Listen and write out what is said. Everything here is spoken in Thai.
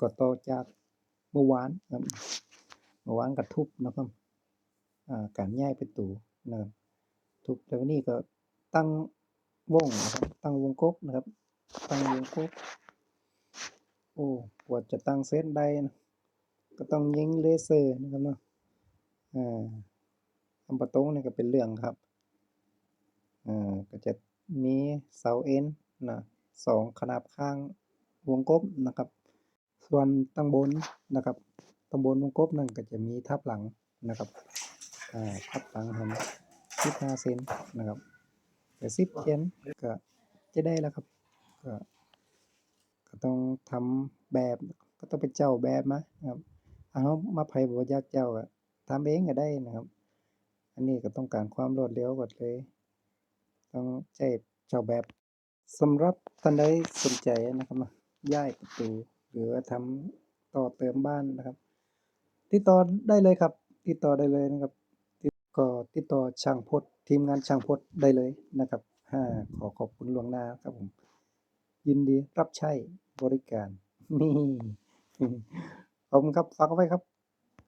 ก็ต่อจากเมื่อวานครับเมื่อวานก็ทุบนะครับการย้ายประตูนะครับทุบแล้วนี่ก็ตั้งวงนะครับตั้งวงกบนะครับ ตั้งวงกบโอ้กว่าจะตั้งเซตได้นะก็ต้องยิงเลเซอร์นะครับเนาะอ่าทำประตูนี่ก็เป็นเรื่องครับอ่าก็จะมีเสาเอ็นนะสองขนาบข้างวงกบนะครับ ส่วนตั้งบนนะครับตั้งบนวงกบนั่นก็จะมีทับหลังนะครับอ่าทับหลังเห็น15เซนนะครับแต่10เซนก็จะได้แล้วครับก็ก็ต้องทำแบบก็ต้องไปเจ้าแบบมานะครับถ้าเรามาไผบ่อยากเจ้าก็ทำเองก็ได้นะครับ อันนี้ก็ต้องการความรวดเร็วก็เลย ต้องใช้เจ้าแบบสำหรับท่านใดสนใจนะครับเนาย้ายประตู หรือว่าทำต่อเติมบ้านนะครับติดต่อได้เลยครับ ติดต่อได้เลยนะครับก็ติดต่อช่างพดทีมงานช่างพดได้เลยนะครับอาขอขอบคุณล่วงหน้าครับผม ยินดีรับใช้บริการนี่ขอบคุณครับฝากไว้ครับ